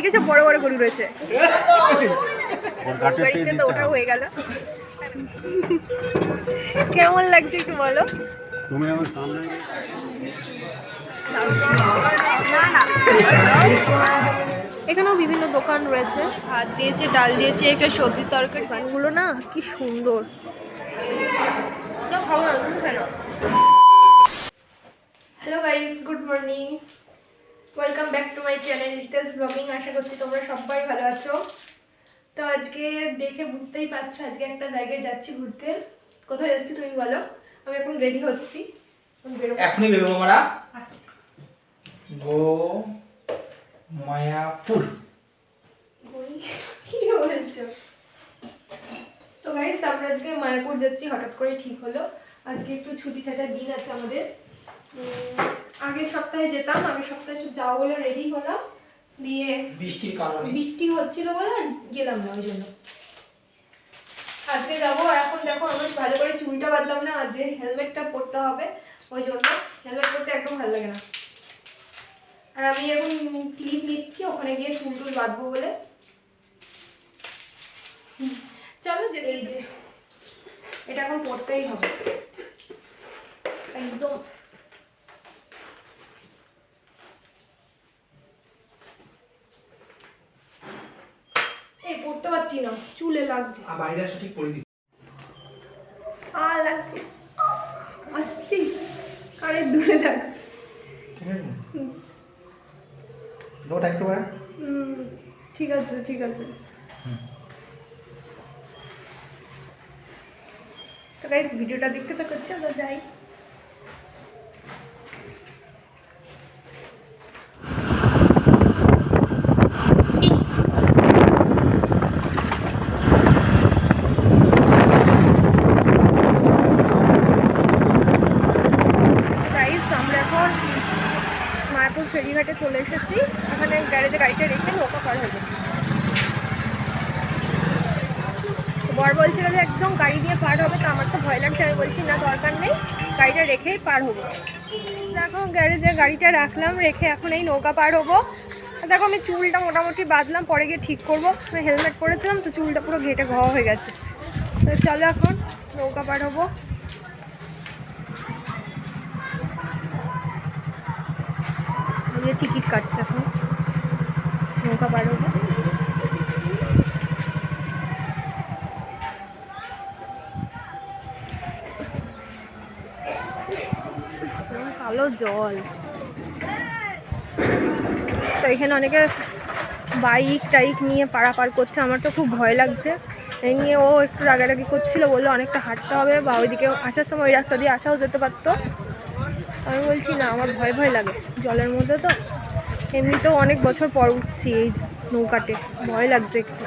ওদিকে সব বড় বড় গরু রয়েছে। তো ওটা হয়ে গেল। কেমন লাগছে একটু বলো? তুমি আমার সামনে এখানেও বিভিন্ন দোকান রয়েছে। ভাত দিয়েছে ডাল দিয়েছে একটা সবজির তরকারি দোকানগুলো না কি সুন্দর। Hello guys good morning welcome back to my channel Rita's blogging আশা করছি তোমরা সবাই ভালো আছো। তো আজকে দেখে বুঝতেই পারছ আজকে একটা জায়গায় যাচ্ছি ঘুরতে। কোথায় যাচ্ছি তুমি বলো? আমি এখন রেডি হচ্ছি। এখনই বেরোবো আমরা। গো মায়াপুর। কি বলছো? তো গাইস আমরা আজকে মায়াপুর যাচ্ছি হঠাৎ করে ঠিক হলো। আজকে একটু ছুটি ছাটার দিন আছে আমাদের। আগের সপ্তাহে যেতাম আগের সপ্তাহে সব যাওয়া বলে রেডি হলাম। দিয়ে বৃষ্টির কারণে। বৃষ্টি হচ্ছিল বলে আর গেলাম না ওই জন্য। আজকে যাব আর এখন দেখো আমার ভালো করে চুলটা বাঁধলাম না আজকে হেলমেটটা পরতে হবে ওই জন্য হেলমেট পরতে একদম ভালো লাগে না। আর আমি এখন ক্লিপ নিচ্ছি ওখানে গিয়ে চুল টুল বাঁধবো বলে। চলো যে এই যে এটা এখন পরতেই হবে। একদম। পড়তে পারছি না চুলে লাগছে। আর বাইরে এসে ঠিক পরে দিই আ লাগছে আস্তে। কানের দূরে লাগছে। ঠিক আছে? লোট একবার ঠিক আছে ঠিক আছে। তো গাইস ভিডিওটা দেখতে তো করছ তো যাই গাইস আমরা এখন মায়াপুর ফেরিঘাটে চলে এসেছি এখানে গ্যারেজে গাড়িটা রেখে নৌকা পার হয়ে যাবে তো বর বলছিল যে একদম গাড়ি দিয়ে পার হবে তো আমার তো ভয় লাগছে আমি বলছি না দরকার নেই গাড়িটা রেখেই পার হব। দেখো, গ্যারেজে গাড়িটা রাখলাম, রেখে এখন এই নৌকা পার হব। দেখো, আমি চুলটা মোটামুটি বাঁধলাম, পরে গিয়ে ঠিক করব। আমি হেলমেট পরেছিলাম, তো চুলটা পুরো ঘেটে ঘ হয়ে গেছে। তো চলো এখন নৌকা পার হব। টিকিট কাটছে এখন। নৌকা পার হব কেমন কালো জল। তো এখানে অনেকে বাইক টাইক নিয়ে পারাপার করছে, আমার তো খুব ভয় লাগছে। এই নিয়ে ও একটু রাগারাগি করছিল, বলল অনেকটা হাঁটতে হবে বা ওইদিকে আসার সময় ওই রাস্তা দিয়ে আসাও যেতে পারতো। আমি বলছি, না, আমার ভয় ভয় লাগে জলের মধ্যে তো। এমনিতেও অনেক বছর পর উঠছি এই নৌকাতে, ভয় লাগছে একটু।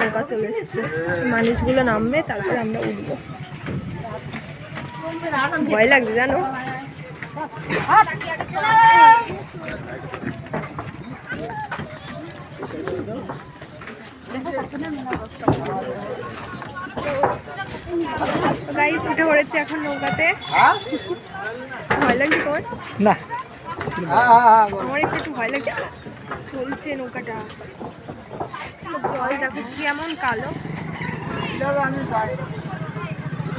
নৌকা চলে এসছে, মানুষগুলো নামবে, তারপরে আমরা উঠবো। ভয় লাগছে জানো? গাইস উঠে পড়েছে এখন নৌকাতে। ভয় লাগছে তোর না। আমার একটু একটু ভয় লাগছে? চলছে নৌকাটা। জল দেখো কেমন কালো। একটা হয়ে যাবে খুলে দিবেন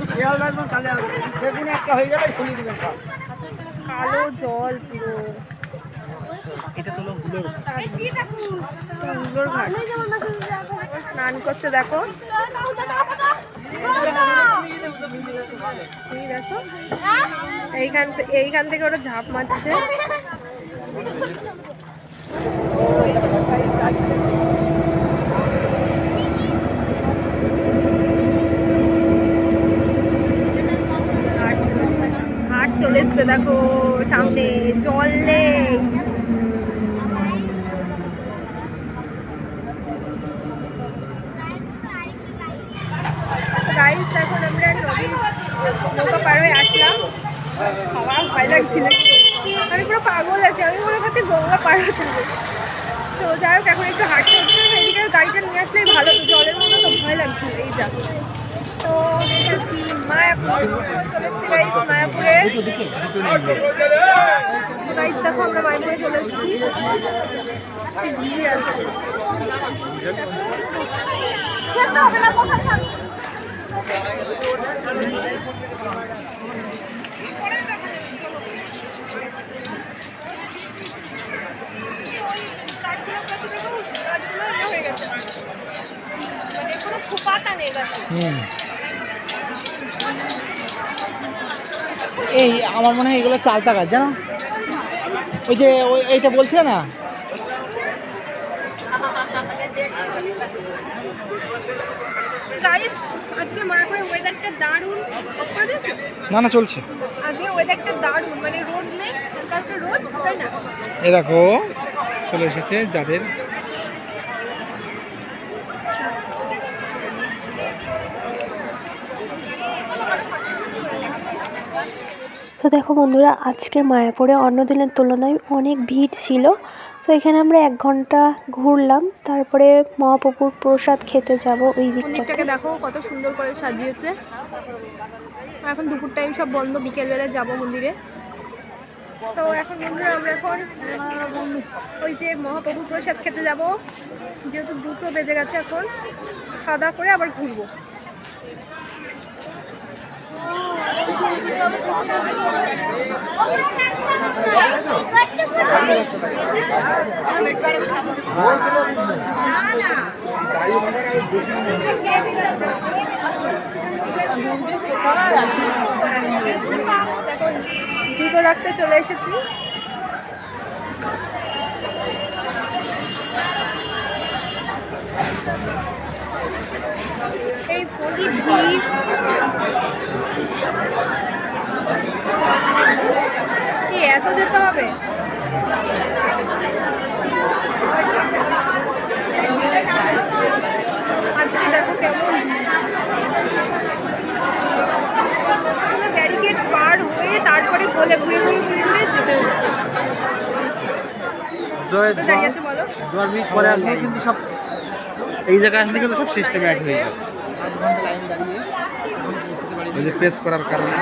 কালো জল পুরো। স্নান করছে দেখো। এই দেখো এইখান থেকে এইখান থেকে ওরা ঝাঁপ মারছে হাট হাট এসছে, দেখো, সামনে জল নেই। এখন আমরা নৌকা আসলাম। ভয় আমি পুরো পাগল আছি, আমি মনে গঙ্গা পার হতে তো যাই হোক, এখন একটু হাঁটতে হচ্ছে গাড়িটা নিয়ে আসলেই ভালো জলের মধ্যে তো ভয় লাগছিল, এই যা। তো এসেছি মায়াপুর চলে এসেছি গাইস মায়াপুরে। গাইজ দেখো আমরা মায়াপুরে চলে এসেছি। ভিড় আছে নেই গাছে এই আমার মনে হয় এগুলো চালতা গাছ জানো? ওই যে ওই এইটা বলছে না? আজকে মায়াপুরের ওয়েদারটা দারুণ। না না চলছে। আজকে ওয়েদারটা দারুণ মানে রোদ নেই হালকা রোদ তাই না? এ দেখো চলে এসেছে যাদের তো দেখো বন্ধুরা, আজকে মায়াপুরে অন্য দিনের তুলনায় অনেক ভিড় ছিল। তো এখানে আমরা এক ঘণ্টা ঘুরলাম, তারপরে মহাপ্রভুর প্রসাদ খেতে যাব ওই মন্দিরটাকে দেখো কত সুন্দর করে সাজিয়েছে। এখন দুপুর টাইম সব বন্ধ, বিকেলবেলা যাব মন্দিরে। তো এখন বন্ধুরা আমরা এখন, ওই যে মহাপ্রভুর প্রসাদ খেতে যাব। যেহেতু দুটো বেজে গেছে এখন, খাওয়া দাওয়া করে আবার ঘুরবো। জুতো রাখতে চলে এসেছি। এই ফলি ভিড়। কি এত যেতে হবে? আজকে দেখো কেমন। ব্যারিকেড পার হয়ে তারপরে গোলে ঘুরে ঘুরে ঘুরে ঘুরে যেতে হচ্ছে। জয় তো দাঁড়িয়ে আছে বলো? দশ মিনিট পরে আসলে কিন্তু সব এই জায়গায় আসলে কিন্তু সব সিস্টেমে এক হয়ে যাচ্ছে। ওই যে প্রেস করার কারণে।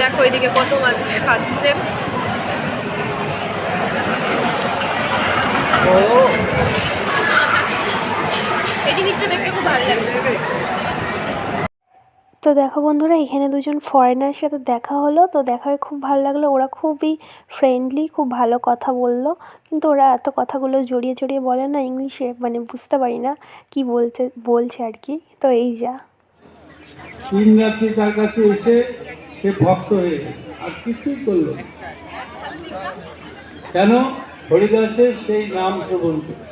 দেখো এদিকে কত মানুষ খাচ্ছে এই জিনিসটা দেখতে খুব ভালো লাগে। তো দেখো বন্ধুরা এখানে দুজন ফরেনার সাথে দেখা হলো। তো দেখা হয়ে খুব ভালো লাগল। ওরা খুবই ফ্রেন্ডলি খুব ভালো কথা বলল। কিন্তু ওরা এত কথাগুলো জড়িয়ে জড়িয়ে বলে না ইংলিশে মানে বুঝতে পারি না কি বলতে বলছে আর কি। তো এই যা। তিন রাত্রি তার কাছে এসে সে ভক্ত হয়ে। আর কিছুই কেন? হরিদাসের সেই নাম সেবন করে।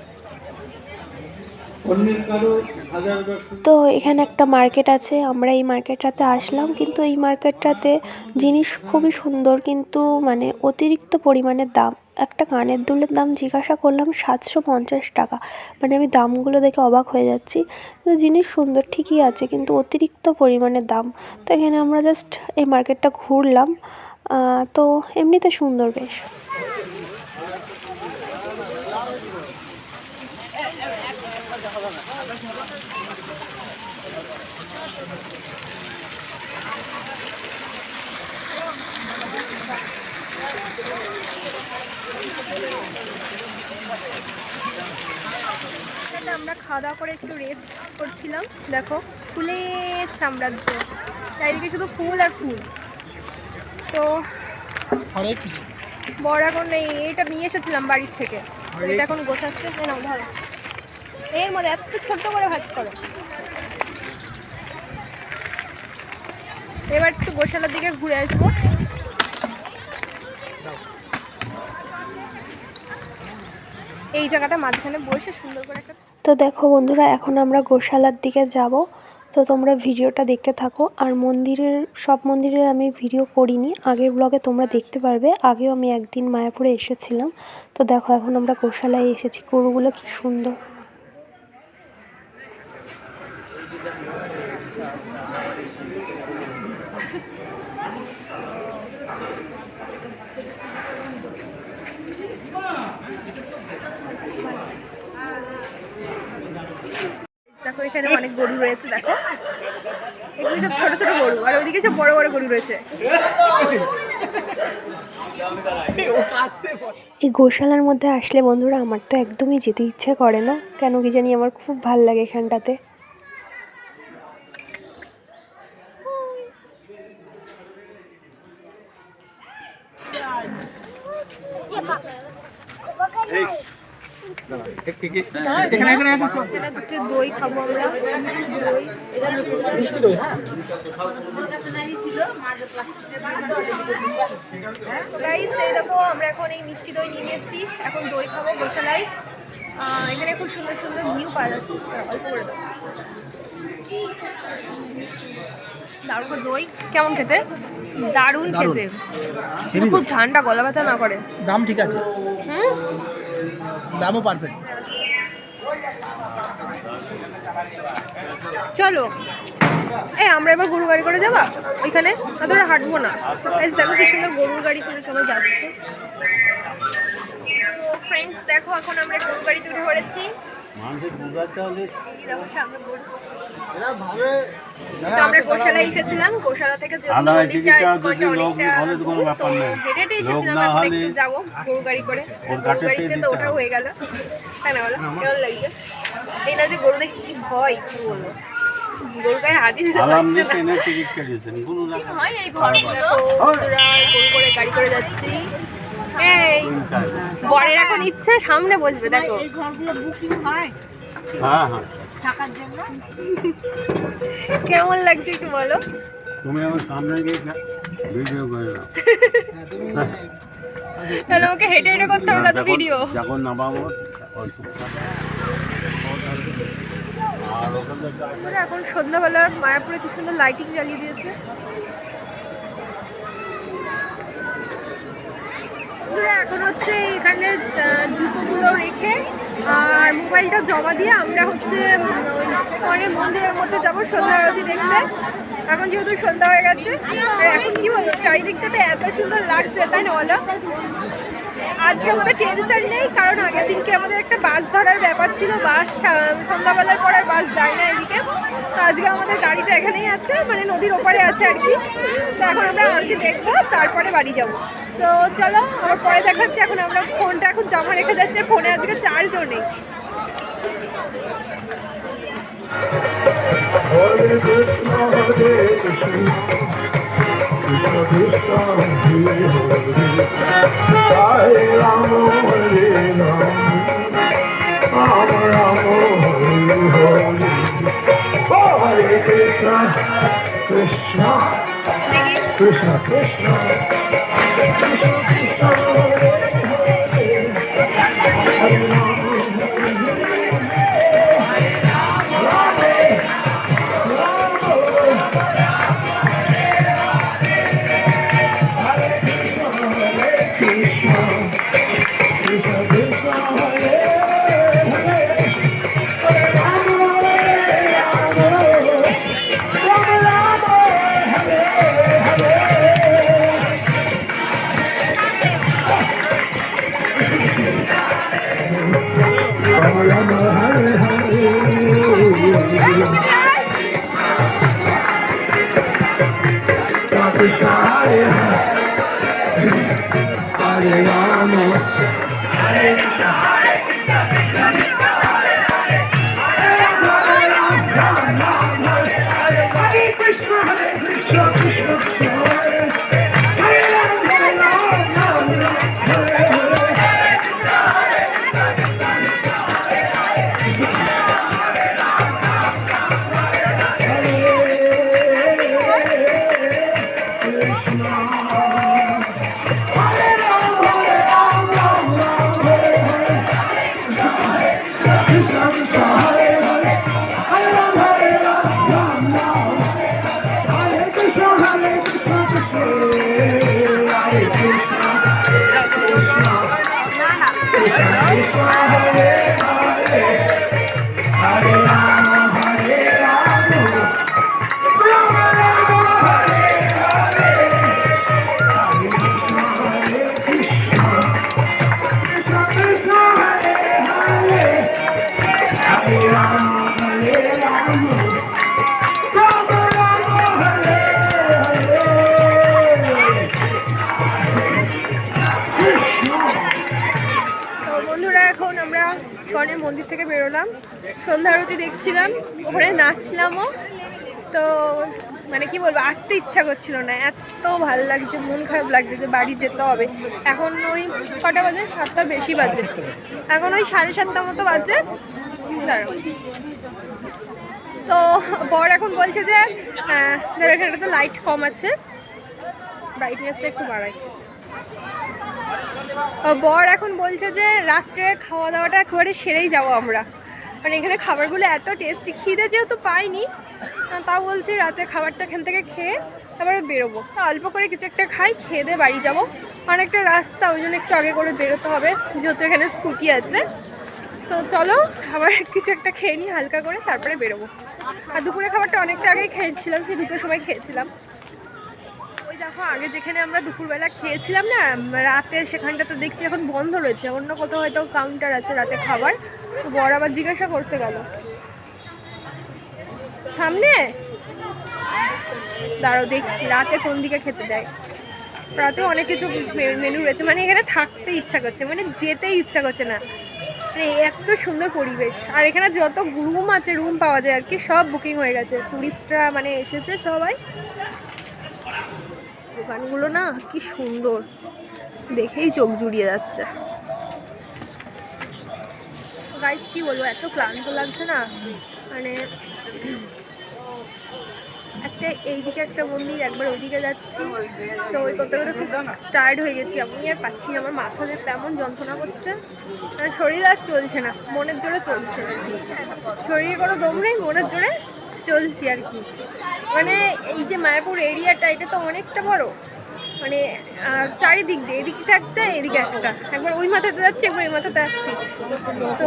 তো এখানে একটা মার্কেট আছে, আমরা এই মার্কেটটাতে আসলাম, কিন্তু এই মার্কেটটাতে জিনিস খুবই সুন্দর, কিন্তু মানে অতিরিক্ত পরিমাণের দাম। একটা কানের দুলের দাম জিজ্ঞাসা করলাম, সাতশো পঞ্চাশ টাকা। মানে আমি দামগুলো দেখে অবাক হয়ে যাচ্ছি। তো জিনিস সুন্দর, ঠিকই আছে, কিন্তু অতিরিক্ত পরিমাণের দাম। তো এখানে আমরা জাস্ট এই মার্কেটটা ঘুরলাম। তো এমনিতে সুন্দর বেশ। আমরা খাওয়া দাওয়া করে একটু রেস্ট করছিলাম। দেখো, ফুলের সাম্রাজ্য। চারিদিকে শুধু ফুল আর ফুল। তো বড় এখন এই এটা নিয়ে এসেছিলাম বাড়ির থেকে। এটা এখন গোছাচ্ছে নাও ধরো। এর মধ্যে এত ছোট্ট করে ভাজ করো। এবার একটু গোশালার দিকে ঘুরে আসব। এই জায়গাটা মাঝখানে বসে সুন্দর করে একটা তো দেখো বন্ধুরা এখন আমরা গোশালার দিকে যাব। তো তোমরা ভিডিওটা দেখতে থাকো। আর মন্দিরের, সব মন্দিরের আমি ভিডিও করিনি। আগের ব্লগে তোমরা দেখতে পারবে। আগেও আমি একদিন মায়াপুরে এসেছিলাম। তো দেখো, এখন আমরা গোশালায় এসেছি। গরুগুলো কি সুন্দর। দেখো, এখানে অনেক গরু রয়েছে, দেখো। এগুলো সব ছোট ছোট গরু, আর ওইদিকে সব বড় বড় গরু রয়েছে। এই গোশালার মধ্যে আসলে বন্ধুরা আমার তো একদমই যেতে ইচ্ছে করে না। কেন কি জানি আমার খুব ভালো লাগে এখানটাতে এটা হচ্ছে দই খাব আমরা। দই মিষ্টি দই হ্যাঁ। গাইস এই দেখো আমরা এখন এই মিষ্টি দই নিয়ে নিয়েছি এখন দই খাব গোশালায়। এখানে খুব সুন্দর সুন্দর ভিউ পাওয়া যাচ্ছে। অল্প করে দারুণ দই। কেমন খেতে? দারুণ খেতে। কিন্তু খুব ঠান্ডা গলা ব্যথা না করে। দাম ঠিক আছে। হুম? দামও পারফেক্ট চলো। এই আমরা এবার গরু গাড়ি করে যাবা? ওইখানে অতটা হাঁটবো না। দেখো কি সুন্দর গরুর গাড়ি করে সবাই যাচ্ছে। ফ্রেন্ডস দেখো এখন আমরা গরু গাড়িতে উঠে পড়েছি। সামনে গরু। তো আমরা গোশালায় এসেছিলাম। গোশালা থেকে যেহেতু অনেকটা তো। হেঁটে হেঁটে এসেছিলাম যাব গরু গাড়ি করে। গরু গাড়িতে তো ওটা হয়ে গেল। তাই না বলো। কেমন লাগছে? এই না যে গরু দেখে কি ভয় কি বলব? গরু গায়ে হাতি দিতে আলাম পারছে না। টিকিট কেটেছেন কোনো টাকা দেখো, বন্ধুরা, গরু করে গাড়ি করে যাচ্ছি এই বরের এখন ইচ্ছা সামনে বসবে দেখো। হ্যাঁ হ্যাঁ। কেমন লাগছে একটু বলো? তুমি আমার সামনে গিয়ে ভিডিও করে নাও তাহলে আমাকে হেঁটে হেঁটে করতে হবে কত ভিডিও যখন নামাবো এখন সন্ধ্যাবেলা মায়াপুরে কি সুন্দর লাইটিং জ্বালিয়ে দিয়েছে। বন্ধুরা, এখন হচ্ছে এখানে জুতোগুলো রেখে আর মোবাইলটা জমা দিয়ে আমরা হচ্ছে ওই ইস্কনের মন্দিরের মধ্যে যাব সন্ধ্যা আরতি দেখতে। এখন যেহেতু সন্ধ্যা হয়ে গেছে আর এখন কি বলব চারিদিকটাতে এত সুন্দর লাগছে তাই না বলো? আজকে আমাদের টেনশন নেই কারণ আগের দিনকে আমাদের একটা বাস ধরার ব্যাপার ছিল বাস সন্ধ্যাবেলার পর বাস যায় না এদিকে। তো আজকে আমাদের গাড়িটা এখানেই আছে মানে নদীর ওপারে আছে আর কি। তো এখন আমরা আরতি দেখব তারপরে বাড়ি যাব। তো চলো আমার পরে দেখাচ্ছি এখন আমরা ফোনটা এখন জমা রেখে যাচ্ছে ফোনে আজকে চার্জও নেই Krishna, Krishna, Krishna. Thank you. Thank you. দেখছিলাম ওখানে নাচছিলামও তো মানে কি বলব আসতে ইচ্ছা করছিল না। এত ভালো লাগছে মন খারাপ লাগছে যে বাড়ি যেতে হবে। এখন ওই কটা বাজে? সাতটার বেশি বাজে। এখন ওই সাড়ে সাতটা মতো বাজে। তো বর এখন বলছে যে আহ, ধরো এখানে তো লাইট কম আছে। ব্রাইটনেসটা একটু বাড়াই। বর এখন বলছে যে রাত্রে খাওয়া দাওয়াটা একেবারে সেরেই যাব আমরা। মানে এখানে খাবারগুলো এত টেস্টি খিদে যেহেতু পাইনি তাও বলছি রাতে খাবারটা এখান থেকে খেয়ে তারপরে বেরোবো। অল্প করে কিছু একটা খাই, খেয়ে দিয়ে বাড়ি যাব। অনেকটা রাস্তা, ওই জন্য একটু আগে করে বেরোতে হবে, যেহেতু এখানে স্কুটি আছে। তো চলো, খাবার কিছু একটা খেয়ে নিই, হালকা করে, তারপরে বেরোবো। আর দুপুরে খাবারটা অনেকটা আগেই খেয়েছিলাম, সেই দুটোর সময় খেয়েছিলাম। দেখো, আগে যেখানে আমরা দুপুরবেলা খেয়েছিলাম না রাতে সেখানটা তো দেখছি এখন বন্ধ রয়েছে। অন্য কোথাও হয়তো কাউন্টার আছে রাতে খাবার। তো বর আবার জিজ্ঞাসা করতে গেল। সামনে? দাঁড়ো দেখছি। রাতে কোন দিকে খেতে দেয়? রাতে অনেক কিছু মেনু রয়েছে। মানে এখানে থাকতে ইচ্ছা করছে মানে যেতেই ইচ্ছা করছে না। মানে এত সুন্দর পরিবেশ। আর এখানে যত রুম আছে রুম পাওয়া যায় আর কি, সব বুকিং হয়ে গেছে। টুরিস্টরা মানে এসেছে সবাই। দোকানগুলো না কি সুন্দর। দেখেই চোখ জুড়িয়ে যাচ্ছে। গাইস কি বলব, এত ক্লান্ত লাগছে না? মানে একটা এইদিকে একটা মন্দির, একবার ওইদিকে যাচ্ছি। তো ওই করতে করতে খুব টায়ার্ড হয়ে গেছি। আমি আর পাচ্ছি আমার মাথা তেমন যন্ত্রণা করছে। মানে শরীর আর চলছে না, মনের জোরে চলছে। শরীরে কোনো দম নেই, মনের জোরে চলছি আর কি। মানে এই যে মায়াপুর এরিয়াটা এটা তো অনেকটা বড়। মানে চারিদিক দিয়ে, এদিকে একটা এদিকে একটা। একবার ওই মাথাতে যাচ্ছে, একবার এই মাথাতে আসছি। তো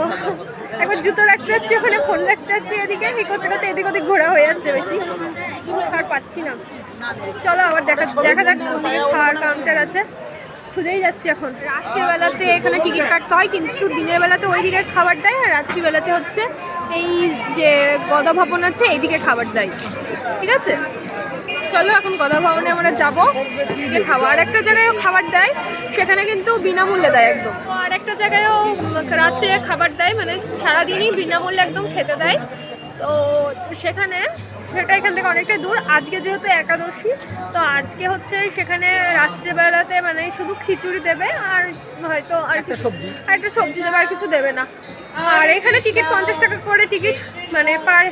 একবার জুতো রাখতে যাচ্ছি, ওখানে ফোন রাখতে যাচ্ছি এদিকে। এই করতে করতে এদিক ওদিক ঘোরা হয়ে যাচ্ছে বেশি। আর পাচ্ছি না। চলো আবার দেখা দেখা যাক খাওয়ার কাউন্টার আছে। খুঁজেই যাচ্ছি এখন। রাত্রিবেলাতে এখানে টিকিট কাটতে হয়, কিন্তু দিনের বেলাতে ওই দিকে খাবার দেয় আর রাত্রিবেলাতে হচ্ছে। এই যে গদা ভবন আছে, এইদিকে খাবার দেয়। ঠিক আছে? চলো এখন গদা ভবনে আমরা যাব। যে আর একটা জায়গায়ও খাবার দেয়, সেখানে কিন্তু বিনামূল্যে দেয় একদম। আর একটা জায়গায়ও রাত্রে খাবার দেয় মানে সারাদিনই বিনামূল্যে একদম খেতে দেয়। তো সেখানে সেটা এখান থেকে অনেকটাই দূর। আজকে যেহেতু একাদশী তো আজকে হচ্ছে সেখানে রাত্রেবেলাতে মানে শুধু খিচুড়ি দেবে আর হয়তো আর একটা সবজি। আর একটা সবজি দেবে আর কিছু দেবে না। আর এখানে টিকিট পঞ্চাশ টাকা করে টিকিট মানে পার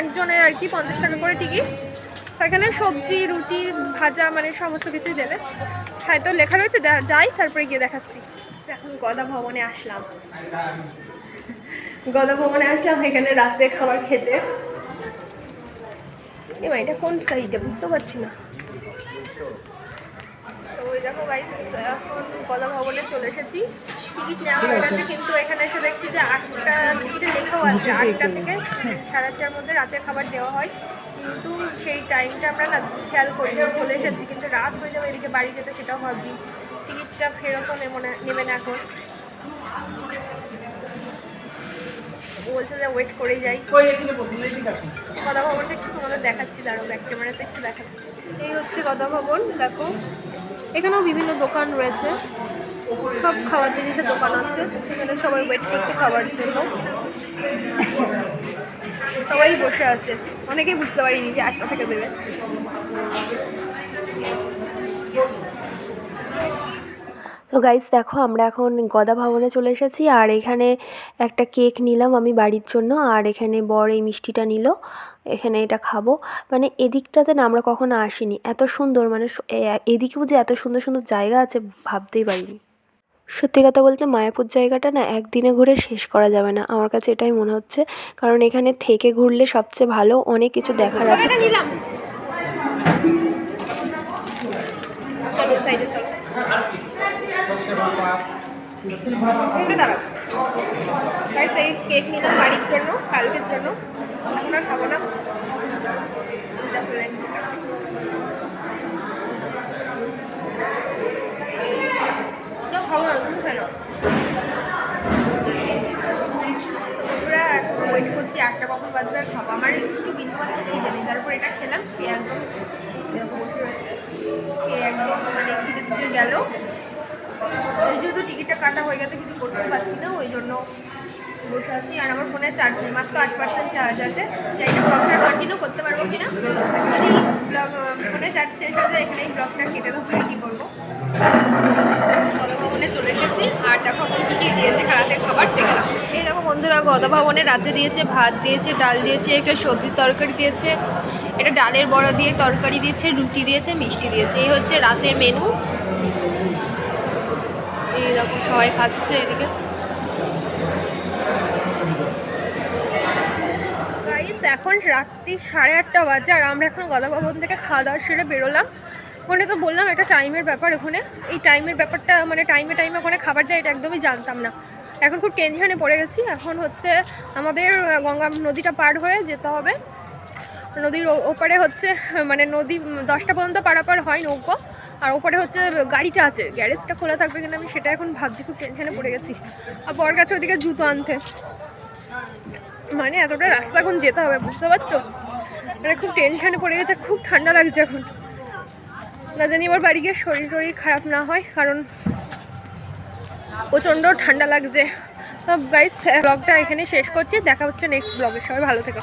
একজনের আর কি পঞ্চাশ টাকা করে টিকিট এখানে সবজি রুটি ভাজা মানে সমস্ত কিছুই দেবে। হয়তো লেখা রয়েছে যাই তারপরে গিয়ে দেখাচ্ছি। এখন গদা ভবনে আসলাম। গদা ভবনে আসলাম এখানে রাত্রে খাবার খেতে। এবার এটা কোন সাইডে বুঝতে পারছি না। ওই দেখো গাইস এখন গদা ভবনে চলে এসেছি। টিকিট নেওয়া হয়ে গেছে কিন্তু এখানে এসে দেখছি যে আটটা টিকিটে লেখাও আছে। আটটা থেকে সাড়ে আটটার মধ্যে রাতের খাবার দেওয়া হয়। কিন্তু সেই টাইমটা আমরা না খেয়াল করি না, চলে এসেছি। কিন্তু রাত হয়ে যাবে এদিকে বাড়ি যেতে সেটাও ভাবছি। টিকিটটা ফেরতও নেব না নেবে না এখন। বলছে যে ওয়েট করেই যাই। গদা ভবনটা একটু তোমাদের দেখাচ্ছি দাঁড়ো ব্যাক ক্যামেরাতে একটু দেখাচ্ছি। এই হচ্ছে গদা ভবন দেখো। এখানেও বিভিন্ন দোকান রয়েছে। সব খাওয়ার জিনিসের দোকান আছে। এখানে সবাই ওয়েট করছে খাবার জন্য। সবাই বসে আছে। অনেকেই বুঝতে পারিনি যে আটটা থেকে দেবে তো গাইস দেখো আমরা এখন গদা ভবনে চলে এসেছি আর এখানে একটা কেক নিলাম আমি বাড়ির জন্য আর এখানে বর এই মিষ্টিটা নিল এখানে এটা খাব। মানে এদিকটাতে না আমরা কখনো আসিনি এত সুন্দর মানে এদিকেও যে এত সুন্দর সুন্দর জায়গা আছে ভাবতেই পারিনি। সত্যি কথা বলতে মায়াপুর জায়গাটা না একদিনে ঘুরে শেষ করা যাবে না আমার কাছে এটাই মনে হচ্ছে। কারণ এখানে থেকে ঘুরলে সবচেয়ে ভালো অনেক কিছু দেখার আছে। নিলাম। এখানে দাঁড়াও কেক নিলাম বাড়ির জন্য কালকের জন্য খাব না খাব না তুমি খেলো ওয়েট করছি আটটা কখন বাজবে আর আমার একটু বিন্দু মাত্র খিদে নেই তারপর এটা খেলাম খেয়ে একদম বসে রয়েছে খেয়ে একদম মানে খিদে খিদে গেল। এই যেহেতু টিকিটটা কাটা হয়ে গেছে, কিছু করতে পারছি না, ওই জন্য বসে আছি। আর আমার ফোনে চার্জ নেই, মাত্র আট পার্সেন্ট চার্জ আছে। না ব্লগটা কন্টিনিউ করতে পারব কিনা? যদি ব্লগ ফোনে চার্জ শেষ হয়ে যায়, এখানেই ব্লগটা কেটে দেবো কী করব। চলে এসেছি এখন দিয়েছে খাবার এই বন্ধুরা গদভবনে রাতে দিয়েছে ভাত, দিয়েছে ডাল, দিয়েছে একটা সবজির তরকারি দিয়েছে। এটা ডালের বড়া দিয়ে তরকারি দিয়েছে, রুটি দিয়েছে, মিষ্টি দিয়েছে। এই হচ্ছে রাতের মেনু এই দেখো সবাই খাচ্ছে এদিকে। এখন রাত্রি সাড়ে আটটা বাজে আর আমরা এখন গদাভবন থেকে খাওয়া দাওয়া সেরে বেরোলাম। ওখানে তো বললাম একটা টাইমের ব্যাপার ওখানে। এই টাইমের ব্যাপারটা মানে টাইমে টাইমে ওখানে খাবার দেয়, এটা একদমই জানতাম না। এখন খুব টেনশনে পড়ে গেছি। এখন হচ্ছে আমাদের গঙ্গা নদীটা পার হয়ে যেতে হবে। নদীর ওপারে হচ্ছে মানে নদী, দশটা পর্যন্ত পারাপার হয় নৌকো। আর ওপরে হচ্ছে গাড়িটা আছে, গ্যারেজটা খোলা থাকবে কিনা আমি সেটা এখন ভাবছি, খুব টেনশনে পড়ে গেছি। আর বর গেছে ওদিকে জুতো আনতে। মানে এতটা রাস্তা এখন যেতে হবে, বুঝতে পারছ? মানে খুব টেনশনে পড়ে গেছে, খুব ঠান্ডা লাগছে এখন। না জানি এবার বাড়ি গিয়ে শরীর টরীর খারাপ না হয়, কারণ প্রচণ্ড ঠান্ডা লাগছে। তো গাইস ব্লগটা এখানে শেষ করছি, দেখা হচ্ছে নেক্সট ব্লগে সবাই ভালো থেকো।